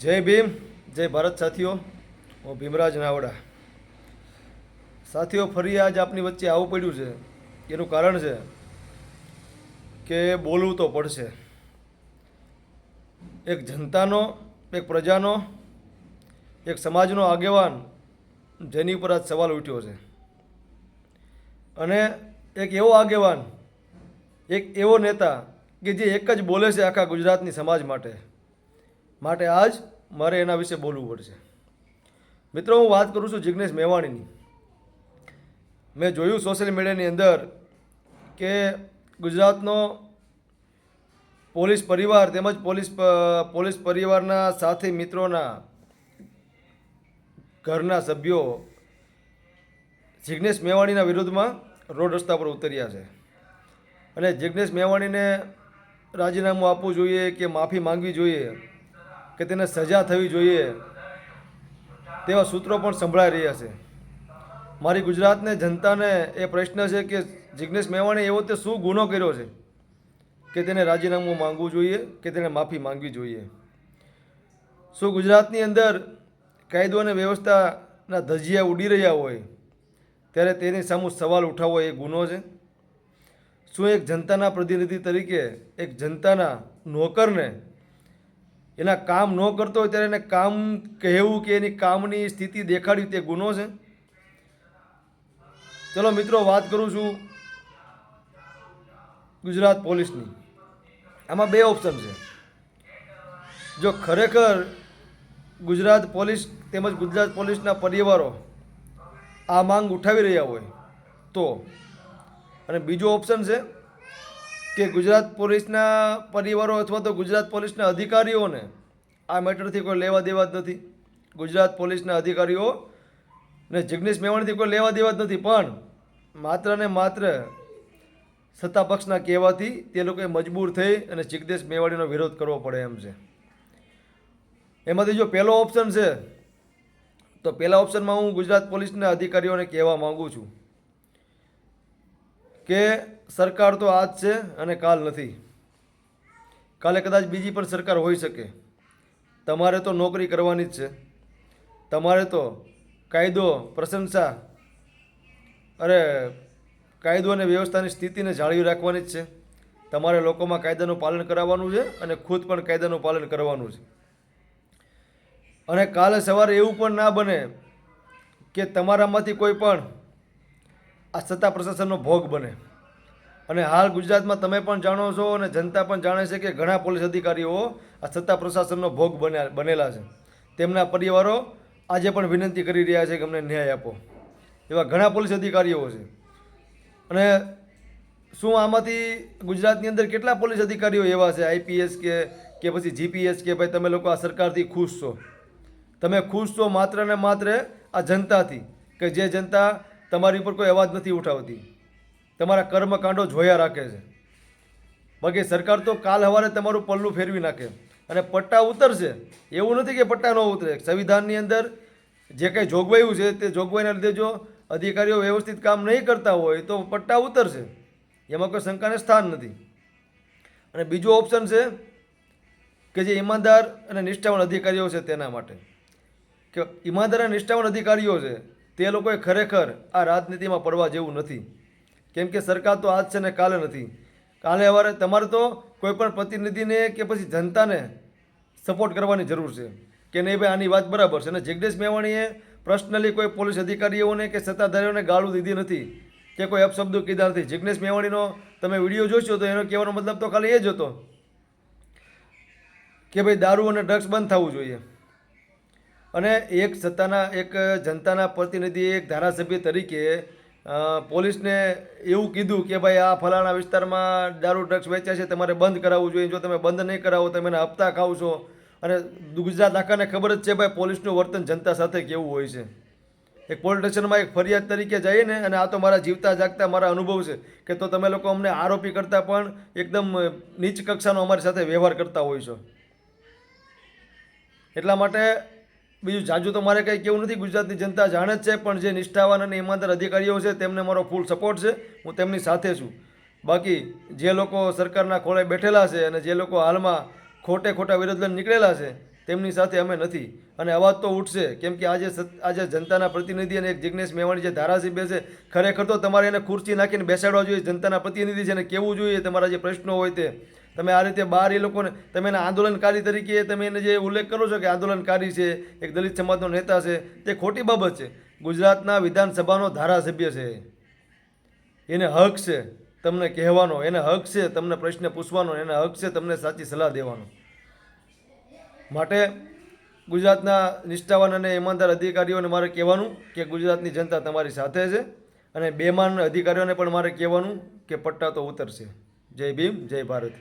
જય ભીમ, જય ભારત સાથીઓ. હું ભીમરાજ નાવડા. સાથીઓ, ફરી આજ આપની વચ્ચે આવવું પડ્યું છે. એનું કારણ છે કે બોલવું તો પડશે. એક જનતાનો, એક પ્રજાનો, એક સમાજનો આગેવાન જેની ઉપર આજ સવાલ ઉઠ્યો છે. અને એક એવો આગેવાન, એક એવો નેતા કે જે એક જ બોલે છે આખા ગુજરાતની સમાજ માટે. માટે આજ મારે એના વિશે બોલવું પડશે. મિત્રો, હું વાત કરું છું જિગ્નેશ મેવાણીની. મેં જોયું સોશિયલ મીડિયાની અંદર કે ગુજરાતનો પોલીસ પરિવાર તેમજ પોલીસ પોલીસ પરિવારના સાથી મિત્રોના ઘરના સભ્યો જિગ્નેશ મેવાણીના વિરુદ્ધમાં રોડ રસ્તા પર ઉતર્યા છે. અને જિગ્નેશ મેવાણીને રાજીનામું આપવું જોઈએ કે માફી માંગવી જોઈએ કે તેને સજા થવી જોઈએ તેવા સૂત્રો પણ સંભળાઈ રહ્યા છે. મારી ગુજરાતને, જનતાને એ પ્રશ્ન છે કે જિગ્નેશ મેવાણીએ એવો તે શું ગુનો કર્યો છે કે તેને રાજીનામું માંગવું જોઈએ, કે તેને માફી માંગવી જોઈએ? શું ગુજરાતની અંદર કાયદો અને વ્યવસ્થાના ધજિયા ઉડી રહ્યા હોય, ત્યારે તેની સામું સવાલ ઉઠાવવો એ ગુનો છે? શું એક જનતાના પ્રતિનિધિ તરીકે, એક જનતાના નોકરને એના કામ ન કરતો હોય ત્યારે એને કામ કહેવું કે એની કામની સ્થિતિ દેખાડવી તે ગુનો છે. ચલો મિત્રો, વાત કરું છું ગુજરાત પોલીસની. આમાં બે ઓપ્શન છે. જો ખરેખર ગુજરાત પોલીસ તેમજ ગુજરાત પોલીસના પરિવારો આ માંગ ઉઠાવી રહ્યા હોય તો. અને બીજો ઓપ્શન છે કે ગુજરાત પોલીસના પરિવારો અથવા તો ગુજરાત પોલીસના અધિકારીઓને આ મેટરથી કોઈ લેવા દેવા જ નથી. ગુજરાત પોલીસના અધિકારીઓ ને જિગ્નેશ મેવાણીથી કોઈ લેવા દેવા જ નથી. પણ માત્ર ને માત્ર સત્તા પક્ષના કહેવાથી તે લોકોએ મજબૂર થઈ અને જિગ્નેશ મેવાણીનો વિરોધ કરવો પડે એમ છે. એમાંથી જો પહેલો ઓપ્શન છે, તો પહેલા ઓપ્શનમાં હું ગુજરાત પોલીસના અધિકારીઓને કહેવા માગું છું. કે સરકાર તો આજ છે અને કાલ નથી. કાલે કદાચ બીજી પણ સરકાર હોઈ શકે. તમારે તો નોકરી કરવાની જ છે. તમારે તો કાયદો, પ્રશંસા, અરે, કાયદો અને વ્યવસ્થાની સ્થિતિને જાળવી રાખવાની જ છે. તમારે લોકોમાં કાયદાનું પાલન કરાવવાનું છે અને ખુદ પણ કાયદાનું પાલન કરવાનું છે. અને કાલે સવારે એવું પણ ના બને કે તમારામાંથી કોઈ પણ આ સત્તા પ્રશાસનનો ભોગ બને. અને હાલ ગુજરાતમાં તમે પણ જાણો છો અને જનતા પણ જાણે છે કે ઘણા પોલીસ અધિકારીઓ આ સત્તા પ્રશાસનનો ભોગ બન્યા બનેલા છે. તેમના પરિવારો આજે પણ વિનંતી કરી રહ્યા છે કે અમને ન્યાય આપો. એવા ઘણા પોલીસ અધિકારીઓ છે. અને શું આમાંથી ગુજરાતની અંદર કેટલા પોલીસ અધિકારીઓ એવા છે? આઈપીએસ કે કે પછી જીપીએસ કે? ભાઈ, તમે લોકો આ સરકારથી ખુશ છો. તમે ખુશ છો માત્ર ને માત્ર આ જનતાથી, કે જે જનતા તમારી ઉપર કોઈ અવાજ નથી ઉઠાવતી. તમારા કર્મકાંડો જોયા રાખે છે. બાકી સરકાર તો કાલ સવારે તમારું પલ્લું ફેરવી નાખે. અને પટ્ટા ઉતરશે. એવું નથી કે પટ્ટા ન ઉતરે. સંવિધાનની અંદર જે કંઈ જોગવાયું છે તે જોગવાઈના લીધે જો અધિકારીઓ વ્યવસ્થિત કામ નહીં કરતા હોય તો પટ્ટા ઉતરશે. એમાં કોઈ શંકાને સ્થાન નથી. અને બીજો ઓપ્શન છે કે જે ઈમાનદાર અને નિષ્ઠાવાન અધિકારીઓ છે તેના માટે. કે ઈમાનદાર અને નિષ્ઠાવાન અધિકારીઓ છે તે લોકોએ ખરેખર આ રાજનીતિમાં પડવા જેવું નથી. કેમ કે સરકાર તો આજ છે ને કાલે નથી. કાલે સવારે તમારે તો કોઈ પણ પ્રતિનિધિને કે પછી જનતાને સપોર્ટ કરવાની જરૂર છે. કે નહીં ભાઈ, આની વાત બરાબર છે. અને જગદીશ મેવાણીએ પર્સનલી કોઈ પોલીસ અધિકારીઓને કે સત્તાધારીઓને ગાળું દીધી નથી કે કોઈ અપશબ્દો કીધા નથી. જિગ્નેશ મેવાણીનો તમે વીડિયો જોશો તો એનો કહેવાનો મતલબ તો ખાલી એ જ હતો કે ભાઈ દારૂ અને ડ્રગ્સ બંધ થવું જોઈએ. અને એક સત્તાના, એક જનતાના પ્રતિનિધિ, એક ધારાસભ્ય તરીકે પોલીસને એવું કીધું કે ભાઈ આ ફલાણા વિસ્તારમાં દારૂ, ડ્રગ્સ વેચાય છે, તમારે બંધ કરાવવું જોઈએ. જો તમે બંધ નહીં કરાવો, તમે એના હપ્તા ખાવ છો. અને ગુજરાત આખાને ખબર જ છે ભાઈ પોલીસનું વર્તન જનતા સાથે કેવું હોય છે. એક પોલીસ સ્ટેશનમાં એક ફરિયાદ તરીકે જઈએ ને અને આ તો મારા જીવતા જાગતા મારા અનુભવ છે, કે તો તમે લોકો અમને આરોપી કરતાં પણ એકદમ નીચ કક્ષાનો અમારી સાથે વ્યવહાર કરતા હોય છો. એટલા માટે બીજું, જાજુ તો મારે કંઈ કેવું નથી, ગુજરાતની જનતા જાણે જ છે, પણ જે નિષ્ઠાવાન અને ઈમાનદાર અધિકારીઓ છે, તેમને મારો ફૂલ સપોર્ટ છે. હું તેમની સાથે છું. બાકી, જે લોકો સરકારના ખોળે બેઠેલા છે અને જે લોકો હાલમાં ખોટે ખોટા વિરોધ લઈને નીકળેલા છે, તેમની સાથે અમે નથી. અને અવાજ તો ઉઠશે, કેમ કે આજે આજે જનતાના પ્રતિનિધિ અને એક જિજ્ઞેશ મેવાણી જે ધારાસભ્ય છે, ખરેખર તો તમારે એને ખુરશી નાખીને બેસાડવા જોઈએ, જનતાના પ્રતિનિધિ છે અને કેવું જોઈએ, તમારા જે પ્રશ્નો હોય તે. તમે આ રીતે બહાર એ લોકોને તમે એના આંદોલનકારી તરીકે તમે એને જે ઉલ્લેખ કરો છો કે આંદોલનકારી છે, એક દલિત સમાજનો નેતા છે, તે ખોટી બાબત છે. ગુજરાતના વિધાનસભાનો ધારાસભ્ય છે. એને હક છે તમને કહેવાનો, એને હક છે તમને પ્રશ્ન પૂછવાનો, એને હક છે તમને સાચી સલાહ દેવાનો. માટે ગુજરાતના નિષ્ઠાવાન અને ઈમાનદાર અધિકારીઓને મારે કહેવાનું કે ગુજરાતની જનતા તમારી સાથે છે અને બેમાન અધિકારીઓને પણ મારે કહેવાનું કે પટ્ટા તો ઉતરશે. જય ભીમ, જય ભારત.